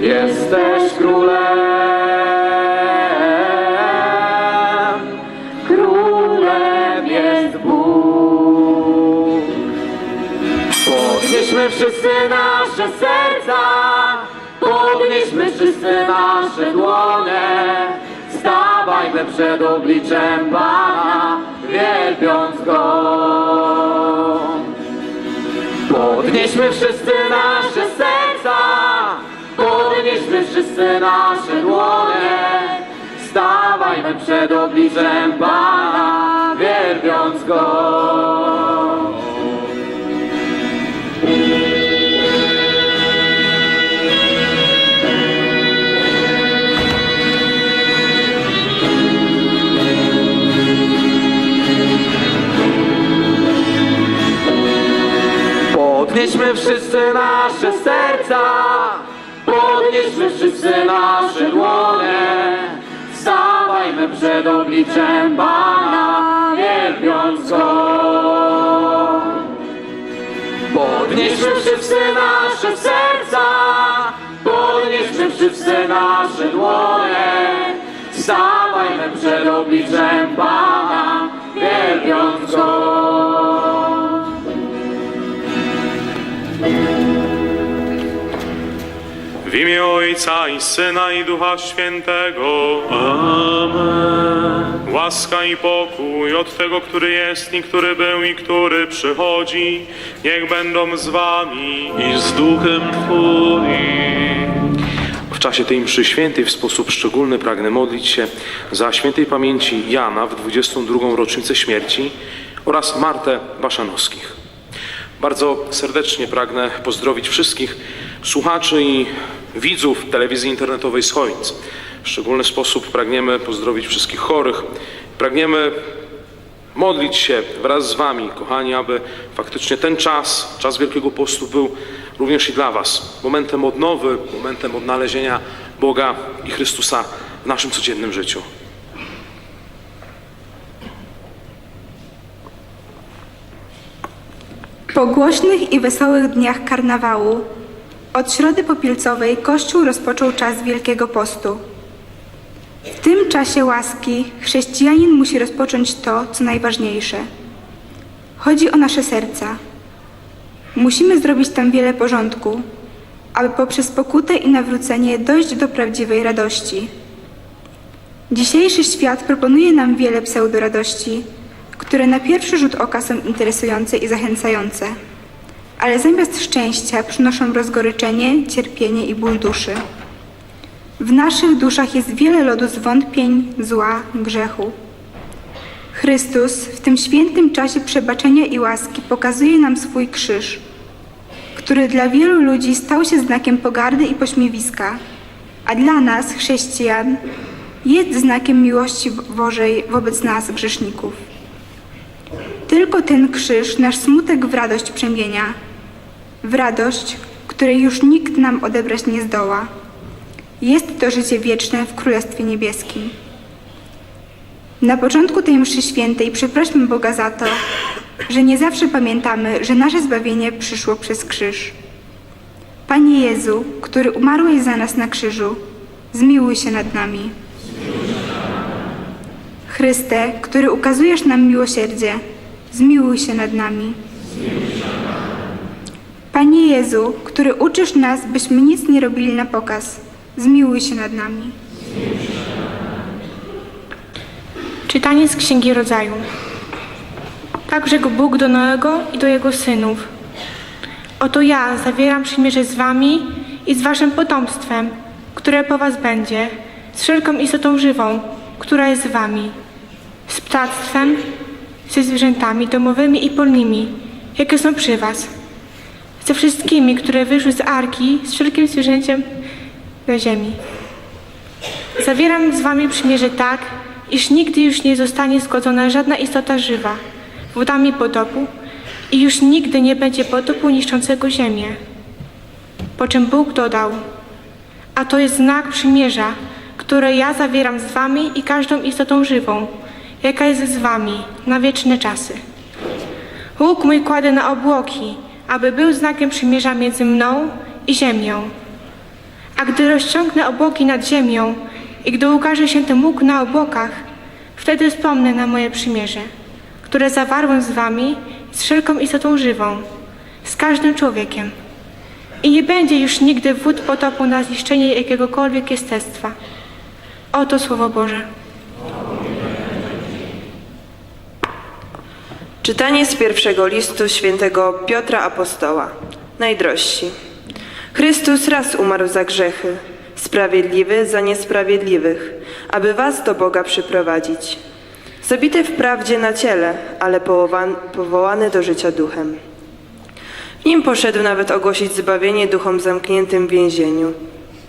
Jesteś królem, królem jest Bóg. Podnieśmy wszyscy nasze serca, podnieśmy wszyscy nasze dłonie. Stawajmy przed obliczem Pana, wielbiąc Go. Podnieśmy wszyscy nasze serca, podnieśmy wszyscy nasze dłonie. Stawajmy przed obliczem Pana, wielbiąc Go. Podnieśmy wszyscy nasze serca, podnieśmy wszyscy nasze dłonie. Stawajmy przed obliczem Pana, wielbiąc Go. Podnieśmy wszyscy nasze serca, podnieśmy wszyscy nasze dłonie. Stawajmy przed obliczem Pana, wielbiąc Go. W imię Ojca i Syna i Ducha Świętego. Amen. Łaska i pokój od tego, który jest i który był i który przychodzi, niech będą z wami i z Duchem Twoim. W czasie tej mszy świętej w sposób szczególny pragnę modlić się za świętej pamięci Jana w 22. rocznicę śmierci oraz Martę Baszanowskich. Bardzo serdecznie pragnę pozdrowić wszystkich słuchaczy i widzów telewizji internetowej z Chojnic. W szczególny sposób pragniemy pozdrowić wszystkich chorych. Pragniemy modlić się wraz z Wami, kochani, aby faktycznie ten czas, czas Wielkiego Postu był również i dla Was momentem odnowy, momentem odnalezienia Boga i Chrystusa w naszym codziennym życiu. Po głośnych i wesołych dniach karnawału od środy popielcowej Kościół rozpoczął czas Wielkiego Postu. W tym czasie łaski chrześcijanin musi rozpocząć to, co najważniejsze. Chodzi o nasze serca. Musimy zrobić tam wiele porządku, aby poprzez pokutę i nawrócenie dojść do prawdziwej radości. Dzisiejszy świat proponuje nam wiele pseudoradości, które na pierwszy rzut oka są interesujące i zachęcające, ale zamiast szczęścia przynoszą rozgoryczenie, cierpienie i ból duszy. W naszych duszach jest wiele lodu zwątpień, zła, grzechu. Chrystus w tym świętym czasie przebaczenia i łaski pokazuje nam swój krzyż, który dla wielu ludzi stał się znakiem pogardy i pośmiewiska, a dla nas, chrześcijan, jest znakiem miłości Bożej wobec nas, grzeszników. Tylko ten krzyż nasz smutek w radość przemienia, w radość, której już nikt nam odebrać nie zdoła. Jest to życie wieczne w Królestwie Niebieskim. Na początku tej mszy świętej przeprośmy Boga za to, że nie zawsze pamiętamy, że nasze zbawienie przyszło przez krzyż. Panie Jezu, który umarłeś za nas na krzyżu, zmiłuj się nad nami. Chryste, który ukazujesz nam miłosierdzie, zmiłuj się nad nami. Panie Jezu, który uczysz nas, byśmy nic nie robili na pokaz, zmiłuj się nad nami. Czytanie z Księgi Rodzaju. Tak rzekł Bóg do Noego i do jego synów. Oto ja zawieram przymierze z wami i z waszym potomstwem, które po was będzie, z wszelką istotą żywą, która jest z wami, z ptactwem, ze zwierzętami domowymi i polnymi, jakie są przy was, ze wszystkimi, które wyszły z arki, z wszelkim zwierzęciem na ziemi. Zawieram z wami przymierze tak, iż nigdy już nie zostanie zgodzona żadna istota żywa wodami potopu i już nigdy nie będzie potopu niszczącego ziemię. Po czym Bóg dodał, a to jest znak przymierza, które ja zawieram z wami i każdą istotą żywą, jaka jest z wami na wieczne czasy. Łuk mój kładę na obłoki, aby był znakiem przymierza między mną i ziemią. A gdy rozciągnę obłoki nad ziemią i gdy ukaże się ten łuk na obłokach, wtedy wspomnę na moje przymierze, które zawarłem z wami z wszelką istotą żywą, z każdym człowiekiem. I nie będzie już nigdy wód potopu na zniszczenie jakiegokolwiek jestestwa. Oto Słowo Boże. Czytanie z pierwszego listu świętego Piotra Apostoła. Najdrożsi. Chrystus raz umarł za grzechy, sprawiedliwy za niesprawiedliwych, aby was do Boga przyprowadzić. Zabity wprawdzie na ciele, ale powołan- powołany do życia duchem. W nim poszedł nawet ogłosić zbawienie duchom zamkniętym w więzieniu.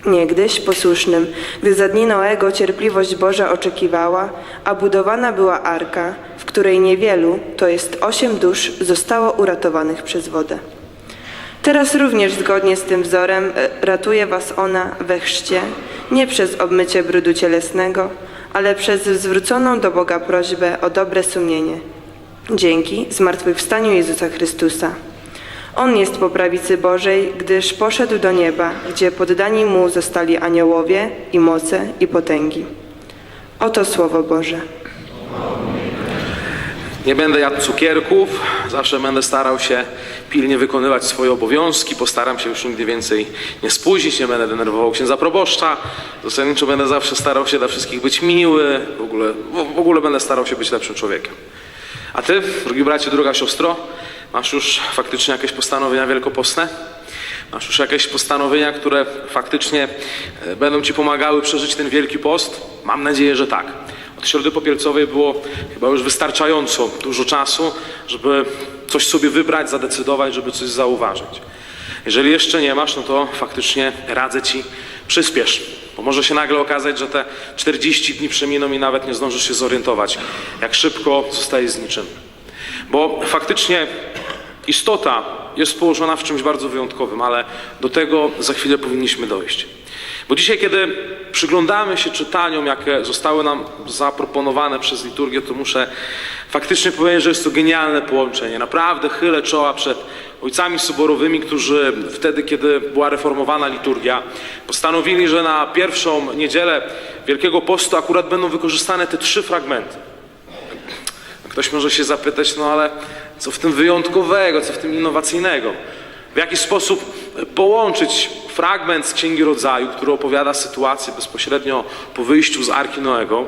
Niegdyś posłusznym, gdy za dni Noego cierpliwość Boża oczekiwała, a budowana była arka, której niewielu, to jest osiem dusz, zostało uratowanych przez wodę. Teraz również zgodnie z tym wzorem e, ratuje was ona we chrzcie, nie przez obmycie brudu cielesnego, ale przez zwróconą do Boga prośbę o dobre sumienie. Dzięki zmartwychwstaniu Jezusa Chrystusa. On jest po prawicy Bożej, gdyż poszedł do nieba, gdzie poddani mu zostali aniołowie i moce i potęgi. Oto Słowo Boże. Nie będę jadł cukierków, zawsze będę starał się pilnie wykonywać swoje obowiązki, postaram się już nigdy więcej nie spóźnić, nie będę denerwował księdza proboszcza, zasadniczo będę zawsze starał się dla wszystkich być miły, w ogóle, w ogóle będę starał się być lepszym człowiekiem. A ty, drugi bracie, druga siostro, masz już faktycznie jakieś postanowienia wielkopostne? Masz już jakieś postanowienia, które faktycznie e, będą ci pomagały przeżyć ten wielki post? Mam nadzieję, że tak. Od środy popielcowej było chyba już wystarczająco dużo czasu, żeby coś sobie wybrać, zadecydować, żeby coś zauważyć. Jeżeli jeszcze nie masz, no to faktycznie radzę ci przyspiesz, bo może się nagle okazać, że te 40 dni przeminą i nawet nie zdążysz się zorientować, jak szybko zostaje z niczym. Bo faktycznie istota jest położona w czymś bardzo wyjątkowym, ale do tego za chwilę powinniśmy dojść. Bo dzisiaj, kiedy przyglądamy się czytaniom, jakie zostały nam zaproponowane przez liturgię, to muszę faktycznie powiedzieć, że jest to genialne połączenie. Naprawdę chylę czoła przed ojcami soborowymi, którzy wtedy, kiedy była reformowana liturgia, postanowili, że na pierwszą niedzielę Wielkiego Postu akurat będą wykorzystane te trzy fragmenty. Ktoś może się zapytać, no ale co w tym wyjątkowego, co w tym innowacyjnego? W jaki sposób połączyć fragment z Księgi Rodzaju, który opowiada sytuację bezpośrednio po wyjściu z Arki Noego?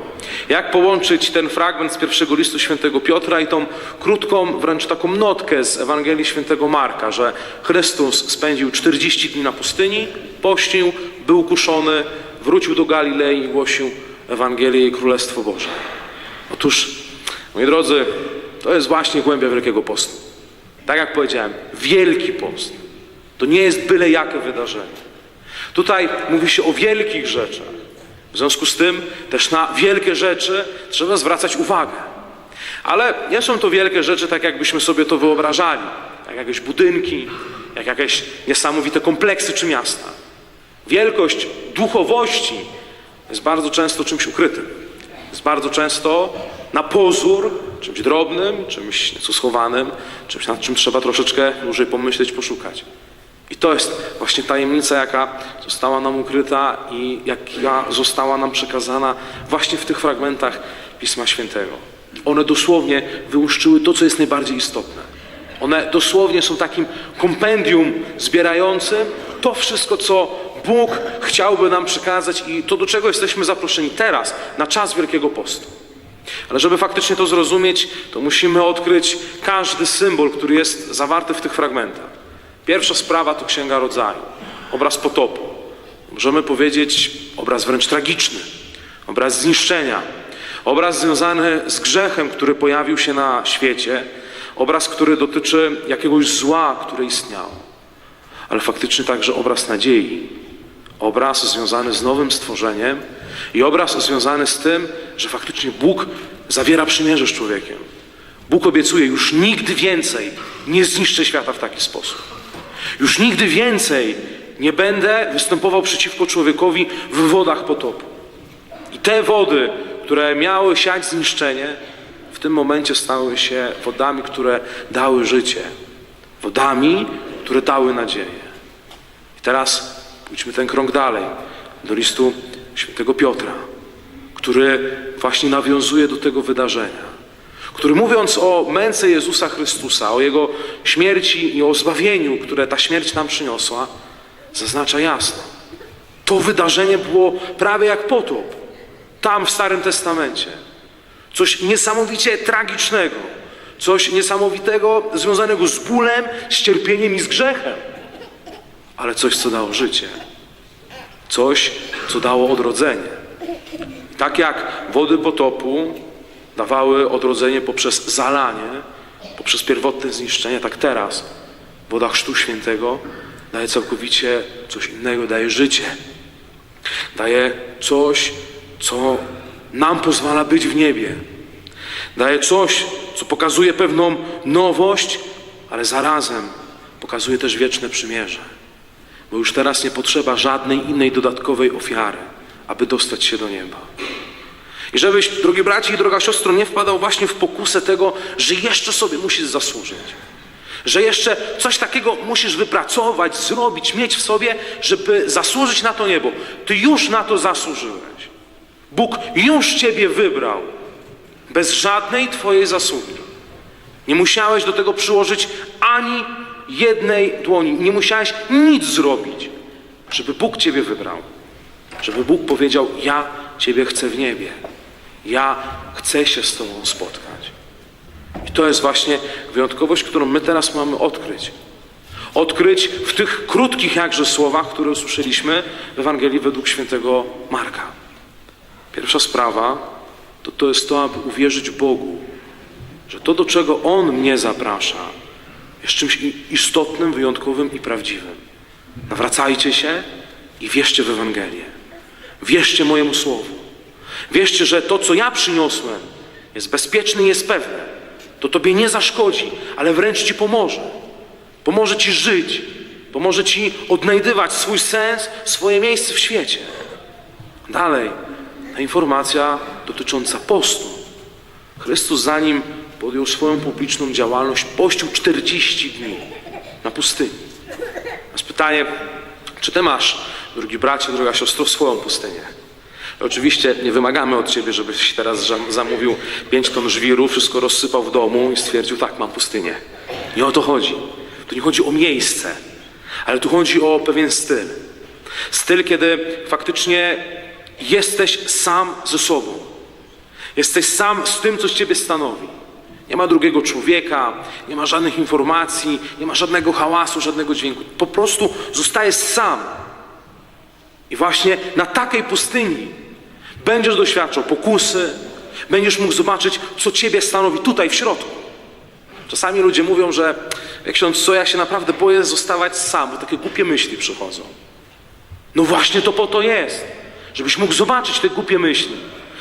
Jak połączyć ten fragment z pierwszego listu świętego Piotra i tą krótką, wręcz taką notkę z Ewangelii świętego Marka, że Chrystus spędził 40 dni na pustyni, pościł, był kuszony, wrócił do Galilei i głosił Ewangelię i Królestwo Boże. Otóż Moi drodzy, to jest właśnie głębia Wielkiego Postu. Tak jak powiedziałem, Wielki Post to nie jest byle jakie wydarzenie. Tutaj mówi się o wielkich rzeczach. W związku z tym też na wielkie rzeczy trzeba zwracać uwagę. Ale nie są to wielkie rzeczy tak, jakbyśmy sobie to wyobrażali. Jak jakieś budynki, jak jakieś niesamowite kompleksy czy miasta. Wielkość duchowości jest bardzo często czymś ukrytym. Jest bardzo często na pozór czymś drobnym, czymś nieco schowanym, czymś nad czym trzeba troszeczkę dłużej pomyśleć, poszukać. I to jest właśnie tajemnica, jaka została nam ukryta i jaka została nam przekazana właśnie w tych fragmentach Pisma Świętego. One dosłownie wyłuszczyły to, co jest najbardziej istotne. One dosłownie są takim kompendium zbierającym to wszystko, co Bóg chciałby nam przekazać i to, do czego jesteśmy zaproszeni teraz, na czas Wielkiego Postu. Ale żeby faktycznie to zrozumieć, to musimy odkryć każdy symbol, który jest zawarty w tych fragmentach. Pierwsza sprawa to Księga Rodzaju, obraz potopu. Możemy powiedzieć obraz wręcz tragiczny, obraz zniszczenia, obraz związany z grzechem, który pojawił się na świecie, obraz, który dotyczy jakiegoś zła, które istniało, ale faktycznie także obraz nadziei, obraz związany z nowym stworzeniem i obraz związany z tym, że faktycznie Bóg zawiera przymierze z człowiekiem. Bóg obiecuje, już nigdy więcej nie zniszczę świata w taki sposób. Już nigdy więcej nie będę występował przeciwko człowiekowi w wodach potopu. I te wody, które miały siać zniszczenie, w tym momencie stały się wodami, które dały życie. Wodami, które dały nadzieję. I teraz Pójdźmy ten krok dalej, do listu świętego Piotra, który właśnie nawiązuje do tego wydarzenia. Który mówiąc o męce Jezusa Chrystusa, o Jego śmierci i o zbawieniu, które ta śmierć nam przyniosła, zaznacza jasno. To wydarzenie było prawie jak potop. Tam w Starym Testamencie. Coś niesamowicie tragicznego. Coś niesamowitego związanego z bólem, z cierpieniem i z grzechem. Ale coś, co dało życie. Coś, co dało odrodzenie. Tak jak wody potopu dawały odrodzenie poprzez zalanie, poprzez pierwotne zniszczenie, tak teraz woda Chrztu Świętego daje całkowicie coś innego, daje życie. Daje coś, co nam pozwala być w niebie. Daje coś, co pokazuje pewną nowość, ale zarazem pokazuje też wieczne przymierze. Bo już teraz nie potrzeba żadnej innej dodatkowej ofiary, aby dostać się do nieba. I żebyś, drogi braci i droga siostro, nie wpadał właśnie w pokusę tego, że jeszcze sobie musisz zasłużyć. Że jeszcze coś takiego musisz wypracować, zrobić, mieć w sobie, żeby zasłużyć na to niebo. Ty już na to zasłużyłeś. Bóg już Ciebie wybrał. Bez żadnej Twojej zasługi. Nie musiałeś do tego przyłożyć ani jednej dłoni. Nie musiałeś nic zrobić, żeby Bóg Ciebie wybrał. Żeby Bóg powiedział: Ja Ciebie chcę w niebie. Ja chcę się z Tobą spotkać. I to jest właśnie wyjątkowość, którą my teraz mamy odkryć. Odkryć w tych krótkich jakże słowach, które usłyszeliśmy w Ewangelii według świętego Marka. Pierwsza sprawa to, to jest to, aby uwierzyć Bogu, że to, do czego On mnie zaprasza, jest czymś istotnym, wyjątkowym i prawdziwym. Nawracajcie się i wierzcie w Ewangelię. Wierzcie mojemu słowu. Wierzcie, że to, co ja przyniosłem, jest bezpieczne i jest pewne. To Tobie nie zaszkodzi, ale wręcz Ci pomoże. Pomoże Ci żyć. Pomoże Ci odnajdywać swój sens, swoje miejsce w świecie. Dalej, ta informacja dotycząca postu. Chrystus zanim podjął swoją publiczną działalność, pościł 40 dni na pustyni. Teraz pytanie, czy ty masz, drogi bracie, droga siostro, swoją pustynię? Oczywiście nie wymagamy od ciebie, żebyś teraz zamówił 5 ton żwiru, wszystko rozsypał w domu i stwierdził, tak, mam pustynię. Nie o to chodzi. Tu nie chodzi o miejsce, ale tu chodzi o pewien styl. Styl, kiedy faktycznie jesteś sam ze sobą. Jesteś sam z tym, co ciebie stanowi. Nie ma drugiego człowieka, nie ma żadnych informacji, nie ma żadnego hałasu, żadnego dźwięku. Po prostu zostajesz sam. I właśnie na takiej pustyni będziesz doświadczał pokusy, będziesz mógł zobaczyć, co ciebie stanowi tutaj w środku. Czasami ludzie mówią, że ksiądz, co ja się naprawdę boję zostawać sam, bo takie głupie myśli przychodzą. No właśnie to po to jest, żebyś mógł zobaczyć te głupie myśli,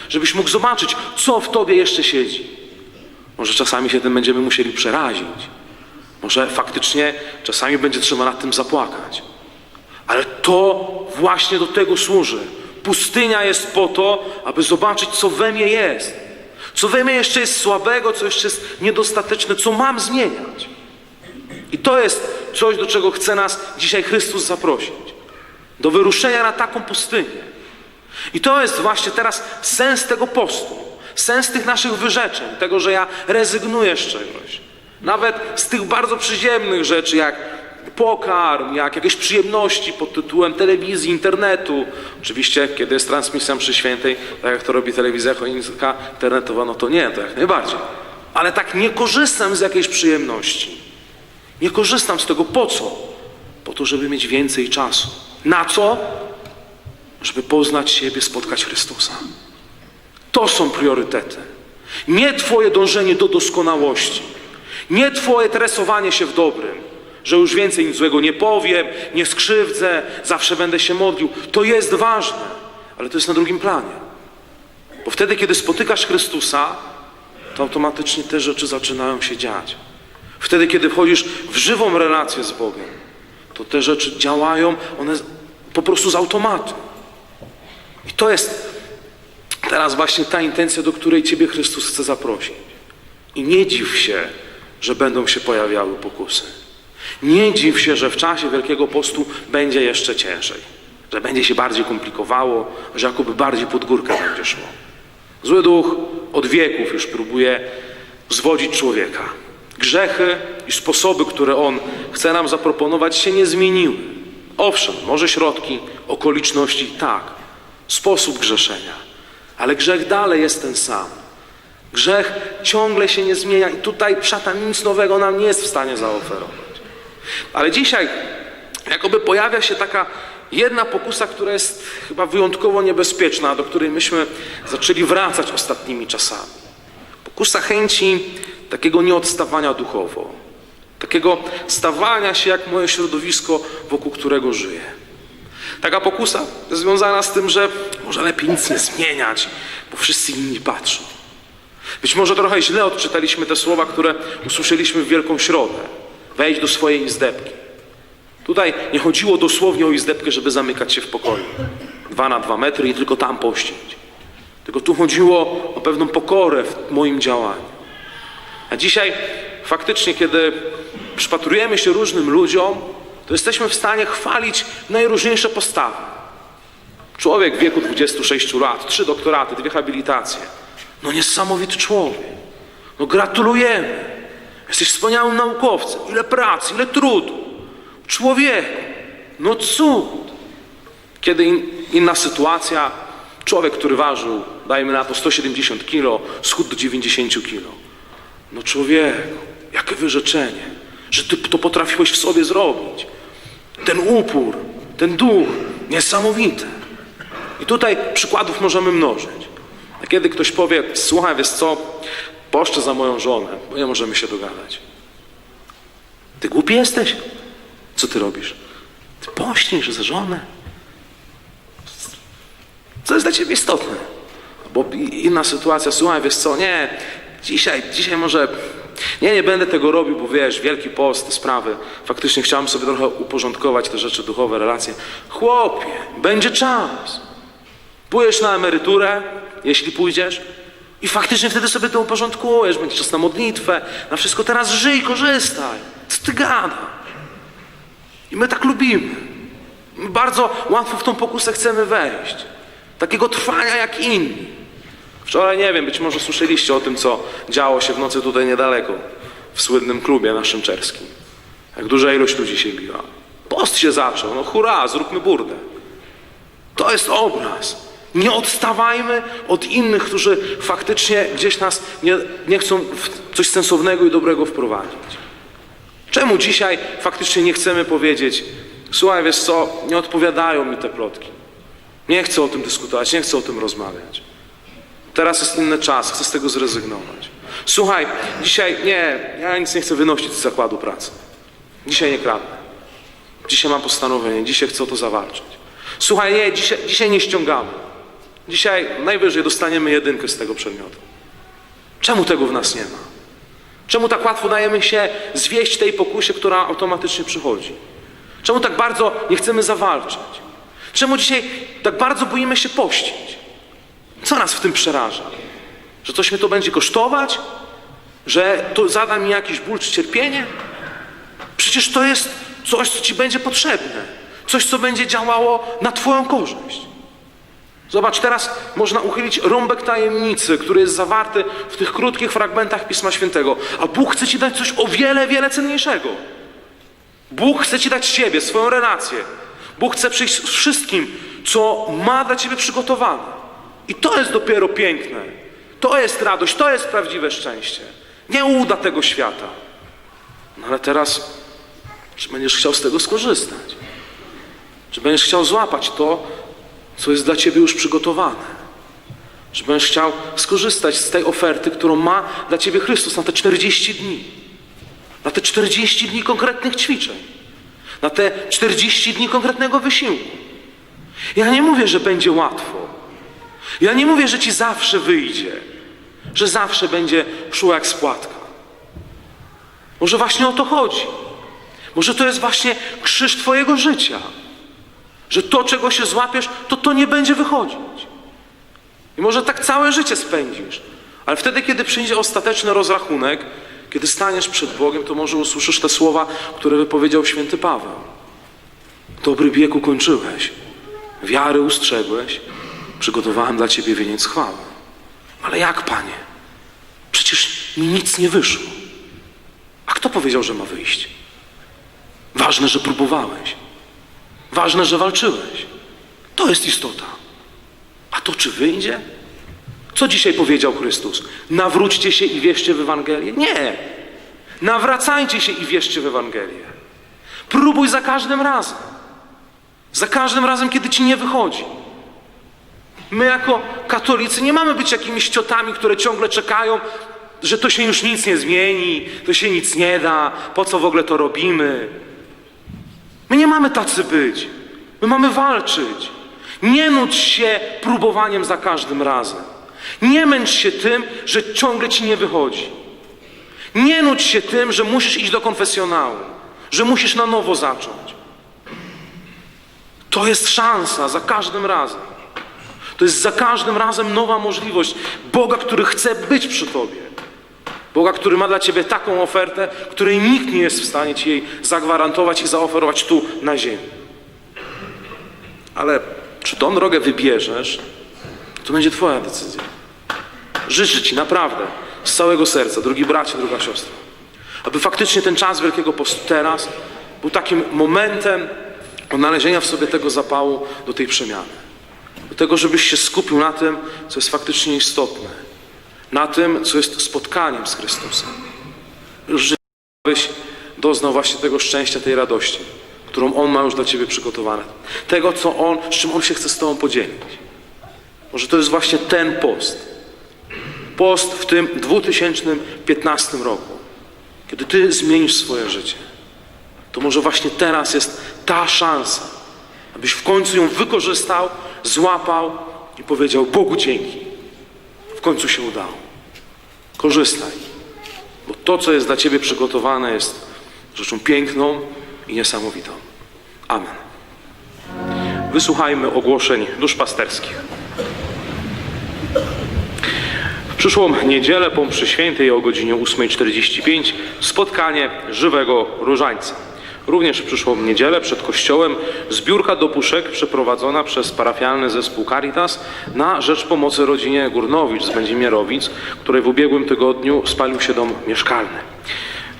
żebyś mógł zobaczyć, co w tobie jeszcze siedzi. Może czasami się tym będziemy musieli przerazić. Może faktycznie czasami będzie trzeba nad tym zapłakać. Ale to właśnie do tego służy. Pustynia jest po to, aby zobaczyć, co we mnie jest. Co we mnie jeszcze jest słabego, co jeszcze jest niedostateczne, co mam zmieniać. I to jest coś, do czego chce nas dzisiaj Chrystus zaprosić. Do wyruszenia na taką pustynię. I to jest właśnie teraz sens tego postu. Sens tych naszych wyrzeczeń, tego, że ja rezygnuję z czegoś. Nawet z tych bardzo przyziemnych rzeczy, jak pokarm, jak jakieś przyjemności pod tytułem telewizji, internetu. Oczywiście, kiedy jest transmisja przy świętej, tak jak to robi telewizja choinka internetowa, no to nie, to jak najbardziej. Ale tak nie korzystam z jakiejś przyjemności. Nie korzystam z tego po co? Po to, żeby mieć więcej czasu. Na co? Żeby poznać siebie, spotkać Chrystusa. To są priorytety. Nie Twoje dążenie do doskonałości. Nie Twoje tresowanie się w dobrym, że już więcej nic złego nie powiem, nie skrzywdzę, zawsze będę się modlił. To jest ważne, ale to jest na drugim planie. Bo wtedy, kiedy spotykasz Chrystusa, to automatycznie te rzeczy zaczynają się dziać. Wtedy, kiedy wchodzisz w żywą relację z Bogiem, to te rzeczy działają, one po prostu z automatu. I to jest teraz właśnie ta intencja, do której Ciebie Chrystus chce zaprosić. I nie dziw się, że będą się pojawiały pokusy. Nie dziw się, że w czasie Wielkiego Postu będzie jeszcze ciężej. że będzie się bardziej komplikowało, że jakoby bardziej pod górkę będzie szło. Zły duch od wieków już próbuje zwodzić człowieka. Grzechy i sposoby, które on chce nam zaproponować, się nie zmieniły. Owszem, może środki, okoliczności, tak, sposób grzeszenia, ale grzech dalej jest ten sam. Grzech ciągle się nie zmienia i tutaj szatan nic nowego nam nie jest w stanie zaoferować. Ale dzisiaj jakoby pojawia się taka jedna pokusa, która jest chyba wyjątkowo niebezpieczna, do której myśmy zaczęli wracać ostatnimi czasami. Pokusa chęci takiego nieodstawania duchowo, takiego stawania się jak moje środowisko, wokół którego żyję. Taka pokusa związana z tym, że może lepiej nic nie zmieniać, bo wszyscy inni patrzą. Być może trochę źle odczytaliśmy te słowa, które usłyszeliśmy w Wielką Środę. Wejdź do swojej izdebki. Tutaj nie chodziło dosłownie o izdebkę, żeby zamykać się w pokoju. Dwa na dwa metry i tylko tam pościć. Tylko tu chodziło o pewną pokorę w moim działaniu. A dzisiaj faktycznie, kiedy przypatrujemy się różnym ludziom, to jesteśmy w stanie chwalić najróżniejsze postawy. Człowiek w wieku 26 lat, trzy doktoraty, dwie habilitacje. No niesamowity człowiek. No gratulujemy. Jesteś wspaniałym naukowcem. Ile pracy, ile trudu. Człowieku, no cud. Kiedy in, inna sytuacja, człowiek, który ważył, dajmy na to 170 kilo, schudł do 90 kilo. No człowieku, jakie wyrzeczenie, że ty to potrafiłeś w sobie zrobić. Ten upór, ten duch, niesamowity. I tutaj przykładów możemy mnożyć. A kiedy ktoś powie, słuchaj, wiesz co, poszczę za moją żonę, bo nie możemy się dogadać. Ty głupi jesteś? Co ty robisz? Ty pościsz za żonę? Co jest dla ciebie istotne? Bo inna sytuacja, słuchaj, wiesz co, nie, dzisiaj, dzisiaj może, nie, nie będę tego robił, bo wiesz, wielki post, te sprawy, faktycznie chciałem sobie trochę uporządkować te rzeczy duchowe, relacje. Chłopie, będzie czas. Pójdziesz na emeryturę, jeśli pójdziesz, i faktycznie wtedy sobie to uporządkujesz, będzie czas na modlitwę, na wszystko. Teraz żyj, korzystaj. Co ty? I my tak lubimy. My bardzo łatwo w tą pokusę chcemy wejść. Takiego trwania jak inni. Wczoraj, nie wiem, być może słyszeliście o tym, co działo się w nocy tutaj niedaleko, w słynnym klubie naszym czerskim. Jak duża ilość ludzi się biła. Post się zaczął, no hurra, zróbmy burdę. To jest obraz. Nie odstawajmy od innych, którzy faktycznie gdzieś nas nie, nie chcą w coś sensownego i dobrego wprowadzić. Czemu dzisiaj faktycznie nie chcemy powiedzieć, słuchaj, wiesz co, nie odpowiadają mi te plotki. Nie chcę o tym dyskutować, nie chcę o tym rozmawiać. Teraz jest inny czas, chcę z tego zrezygnować. Słuchaj, dzisiaj nie, ja nic nie chcę wynosić z zakładu pracy. Dzisiaj nie kradnę. Dzisiaj mam postanowienie, dzisiaj chcę to zawalczyć. Słuchaj, nie, dzisiaj, dzisiaj nie ściągamy. Dzisiaj najwyżej dostaniemy jedynkę z tego przedmiotu. Czemu tego w nas nie ma? Czemu tak łatwo dajemy się zwieść tej pokusie, która automatycznie przychodzi? Czemu tak bardzo nie chcemy zawalczyć? Czemu dzisiaj tak bardzo boimy się pościć? Co nas w tym przeraża? Że coś mnie to będzie kosztować? Że to zada mi jakiś ból czy cierpienie? Przecież to jest coś, co ci będzie potrzebne. Coś, co będzie działało na Twoją korzyść. Zobacz, teraz można uchylić rąbek tajemnicy, który jest zawarty w tych krótkich fragmentach Pisma Świętego. A Bóg chce Ci dać coś o wiele, wiele cenniejszego. Bóg chce Ci dać siebie, swoją relację. Bóg chce przyjść z wszystkim, co ma dla Ciebie przygotowane. I to jest dopiero piękne. To jest radość, to jest prawdziwe szczęście. Nie uda tego świata. No ale teraz, czy będziesz chciał z tego skorzystać? Czy będziesz chciał złapać to, co jest dla Ciebie już przygotowane? Czy będziesz chciał skorzystać z tej oferty, którą ma dla Ciebie Chrystus na te 40 dni? Na te 40 dni konkretnych ćwiczeń? Na te 40 dni konkretnego wysiłku? Ja nie mówię, że będzie łatwo. Ja nie mówię, że Ci zawsze wyjdzie, że zawsze będzie szło jak spłatka. Może właśnie o to chodzi. Może to jest właśnie krzyż Twojego życia. Że to, czego się złapiesz, to to nie będzie wychodzić. I może tak całe życie spędzisz. Ale wtedy, kiedy przyjdzie ostateczny rozrachunek, kiedy staniesz przed Bogiem, to może usłyszysz te słowa, które wypowiedział święty Paweł. Dobry bieg ukończyłeś. wiary ustrzegłeś, przygotowałem dla Ciebie wieniec chwały. Ale jak, Panie? Przecież mi nic nie wyszło. A kto powiedział, że ma wyjść? Ważne, że próbowałeś. Ważne, że walczyłeś. To jest istota. A to czy wyjdzie? Co dzisiaj powiedział Chrystus? Nawróćcie się i wierzcie w Ewangelię? Nie. Nawracajcie się i wierzcie w Ewangelię. Próbuj za każdym razem. Za każdym razem, kiedy ci nie wychodzi. My jako katolicy nie mamy być jakimiś ciotami, które ciągle czekają, że to się już nic nie zmieni, to się nic nie da, po co w ogóle to robimy. My nie mamy tacy być. My mamy walczyć. Nie nudź się próbowaniem za każdym razem. Nie męcz się tym, że ciągle ci nie wychodzi. Nie nudź się tym, że musisz iść do konfesjonału, że musisz na nowo zacząć. To jest szansa za każdym razem. To jest za każdym razem nowa możliwość Boga, który chce być przy Tobie. Boga, który ma dla Ciebie taką ofertę, której nikt nie jest w stanie Ci jej zagwarantować i zaoferować tu na ziemi. Ale czy tą drogę wybierzesz, to będzie Twoja decyzja. Życzę Ci naprawdę z całego serca, drogi bracie, droga siostra, aby faktycznie ten czas Wielkiego Postu teraz był takim momentem odnalezienia w sobie tego zapału do tej przemiany. Do tego, żebyś się skupił na tym, co jest faktycznie istotne. Na tym, co jest spotkaniem z Chrystusem. Żebyś doznał właśnie tego szczęścia, tej radości, którą On ma już dla Ciebie przygotowane. Tego, co On, z czym On się chce z Tobą podzielić. Może to jest właśnie ten post. Post w tym 2015 roku, kiedy Ty zmienisz swoje życie. To może właśnie teraz jest ta szansa, abyś w końcu ją wykorzystał, złapał i powiedział Bogu dzięki. W końcu się udało. Korzystaj, bo to, co jest dla Ciebie przygotowane, jest rzeczą piękną i niesamowitą. Amen. Wysłuchajmy ogłoszeń duszpasterskich. W przyszłą niedzielę po mszy świętej o godzinie 8.45 spotkanie żywego różańca. Również w przyszłą niedzielę przed kościołem zbiórka do puszek przeprowadzona przez parafialny zespół Caritas na rzecz pomocy rodzinie Górnowicz z Będzimierowic, której w ubiegłym tygodniu spalił się dom mieszkalny.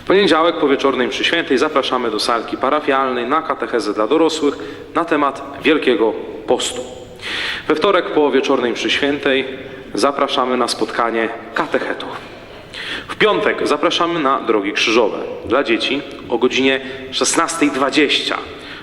W poniedziałek po wieczornej mszy świętej zapraszamy do salki parafialnej na katechezę dla dorosłych na temat Wielkiego Postu. We wtorek po wieczornej mszy świętej zapraszamy na spotkanie katechetów. W piątek zapraszamy na drogi krzyżowe dla dzieci o godzinie 16.20.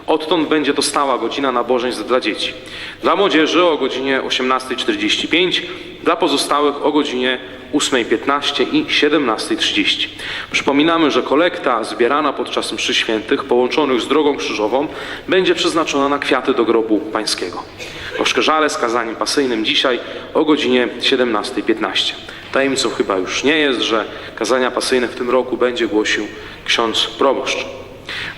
Odtąd będzie to stała godzina nabożeństw dla dzieci. Dla młodzieży o godzinie 18.45, dla pozostałych o godzinie 8.15 i 17.30. Przypominamy, że kolekta zbierana podczas mszy świętych połączonych z drogą krzyżową będzie przeznaczona na kwiaty do grobu pańskiego. Oszkerzale z kazaniem pasyjnym dzisiaj o godzinie 17.15. Tajemnicą chyba już nie jest, że kazania pasyjne w tym roku będzie głosił ksiądz proboszcz.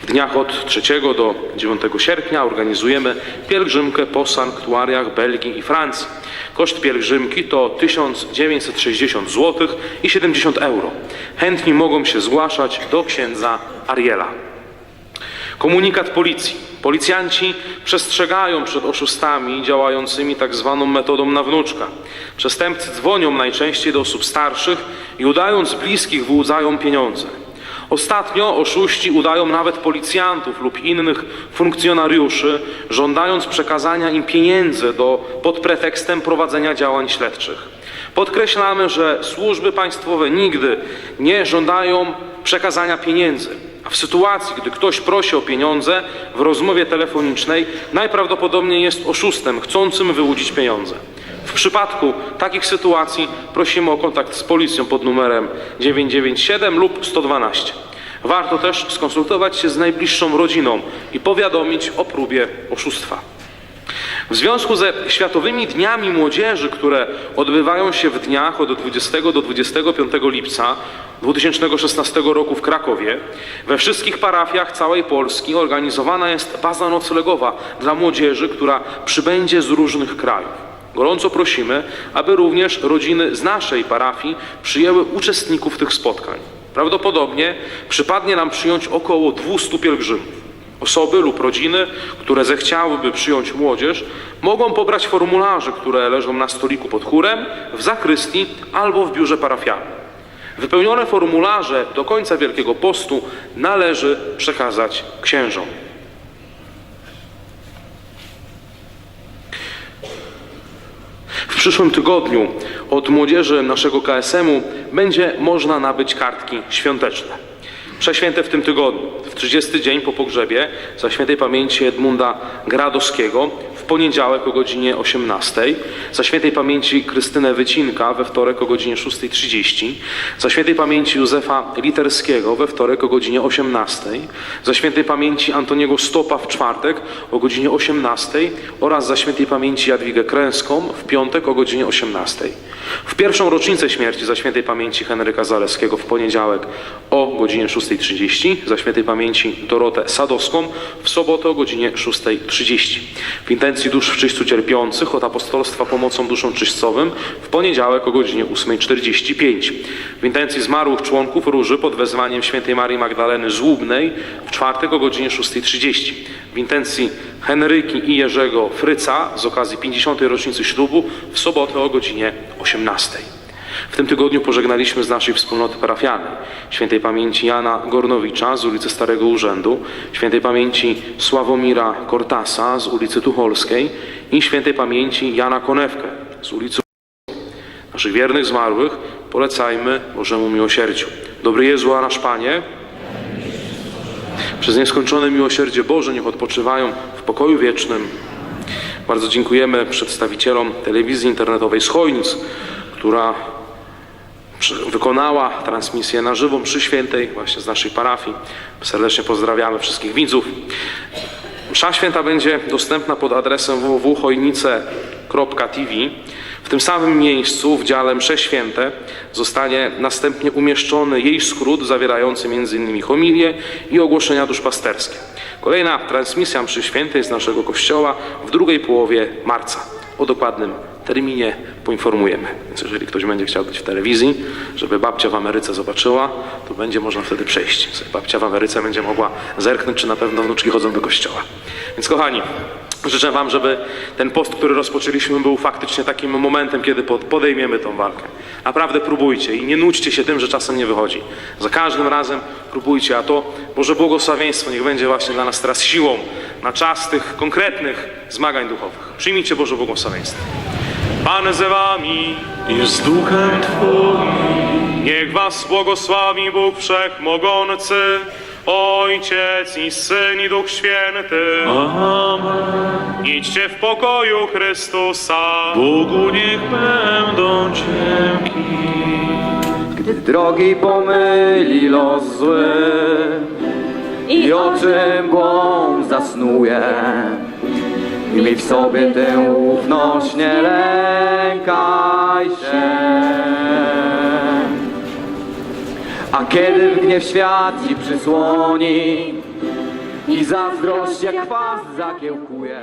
W dniach od 3 do 9 sierpnia organizujemy pielgrzymkę po sanktuariach Belgii i Francji. Koszt pielgrzymki to 1960 zł i 70 euro. Chętni mogą się zgłaszać do księdza Ariela. Komunikat policji. Policjanci przestrzegają przed oszustami działającymi tak zwaną metodą na wnuczka. Przestępcy dzwonią najczęściej do osób starszych i udając bliskich wyłudzają pieniądze. Ostatnio oszuści udają nawet policjantów lub innych funkcjonariuszy, żądając przekazania im pieniędzy do, pod pretekstem prowadzenia działań śledczych. Podkreślamy, że służby państwowe nigdy nie żądają przekazania pieniędzy. A w sytuacji, gdy ktoś prosi o pieniądze w rozmowie telefonicznej, najprawdopodobniej jest oszustem chcącym wyłudzić pieniądze. W przypadku takich sytuacji prosimy o kontakt z policją pod numerem 997 lub 112. Warto też skonsultować się z najbliższą rodziną i powiadomić o próbie oszustwa. W związku ze Światowymi Dniami Młodzieży, które odbywają się w dniach od 20 do 25 lipca 2016 roku w Krakowie, we wszystkich parafiach całej Polski organizowana jest baza noclegowa dla młodzieży, która przybędzie z różnych krajów. Gorąco prosimy, aby również rodziny z naszej parafii przyjęły uczestników tych spotkań. Prawdopodobnie przypadnie nam przyjąć około 200 pielgrzymów. Osoby lub rodziny, które zechciałyby przyjąć młodzież, mogą pobrać formularze, które leżą na stoliku pod chórem, w zakrystii albo w biurze parafialnym. Wypełnione formularze do końca Wielkiego Postu należy przekazać księżom. W przyszłym tygodniu od młodzieży naszego KSM-u będzie można nabyć kartki świąteczne. Prześwięte w tym tygodniu, w 30 dzień po pogrzebie za świętej pamięci Edmunda Gradowskiego, w poniedziałek o godzinie 18, za świętej pamięci Krystynę Wycinka we wtorek o godzinie 6.30, za świętej pamięci Józefa Literskiego we wtorek o godzinie 18, za świętej pamięci Antoniego Stopa w czwartek o godzinie 18 oraz za świętej pamięci Jadwigę Kręską w piątek o godzinie 18. W pierwszą rocznicę śmierci za świętej pamięci Henryka Zaleskiego w poniedziałek o godzinie 6.30, za świętej pamięci Dorotę Sadowską w sobotę o godzinie 6.30. W intencji dusz w czyśćcu cierpiących od apostolstwa pomocą duszom czyśćcowym w poniedziałek o godzinie 8.45. W intencji zmarłych członków Róży pod wezwaniem świętej Marii Magdaleny Złubnej w czwartek o godzinie 6.30. W intencji Henryki i Jerzego Fryca z okazji 50. rocznicy ślubu w sobotę o godzinie 18. W tym tygodniu pożegnaliśmy z naszej wspólnoty parafialnej świętej pamięci Jana Gornowicza z ulicy Starego Urzędu, świętej pamięci Sławomira Kortasa z ulicy Tucholskiej i świętej pamięci Jana Konewkę z ulicy Naszych wiernych zmarłych polecajmy Bożemu miłosierdziu. Dobry Jezu, a nasz Panie, przez nieskończone miłosierdzie Boże niech odpoczywają w pokoju wiecznym. Bardzo dziękujemy przedstawicielom telewizji internetowej z Chojnic, która wykonała transmisję na żywo przy świętej właśnie z naszej parafii. Serdecznie pozdrawiamy wszystkich widzów. Msza święta będzie dostępna pod adresem www.chojnice.tv. W tym samym miejscu w dziale Msze Święte zostanie następnie umieszczony jej skrót zawierający m.in. homilię i ogłoszenia duszpasterskie. Kolejna transmisja Mszy Świętej z naszego kościoła w drugiej połowie marca. O dokładnym terminie poinformujemy. Więc jeżeli ktoś będzie chciał być w telewizji, żeby babcia w Ameryce zobaczyła, to będzie można wtedy przejść. Babcia w Ameryce będzie mogła zerknąć, czy na pewno wnuczki chodzą do kościoła. Więc kochani, życzę Wam, żeby ten post, który rozpoczęliśmy, był faktycznie takim momentem, kiedy pod- podejmiemy tą walkę. Naprawdę próbujcie i nie nudźcie się tym, że czasem nie wychodzi. Za każdym razem próbujcie, a to Boże błogosławieństwo niech będzie właśnie dla nas teraz siłą na czas tych konkretnych zmagań duchowych. Przyjmijcie Boże błogosławieństwo. Pan ze wami i z duchem Twoim. Niech was błogosławi Bóg Wszechmogący, Ojciec i Syn i Duch Święty. Amen. Idźcie w pokoju Chrystusa. Bogu niech będą dzięki. Gdy drogi pomyli los zły i oczy mgłą zasnuje i miej w sobie tę ufność, nie lękaj się. A kiedy w gniew świat ci przysłoni i zazdrość jak kwas zakiełkuje,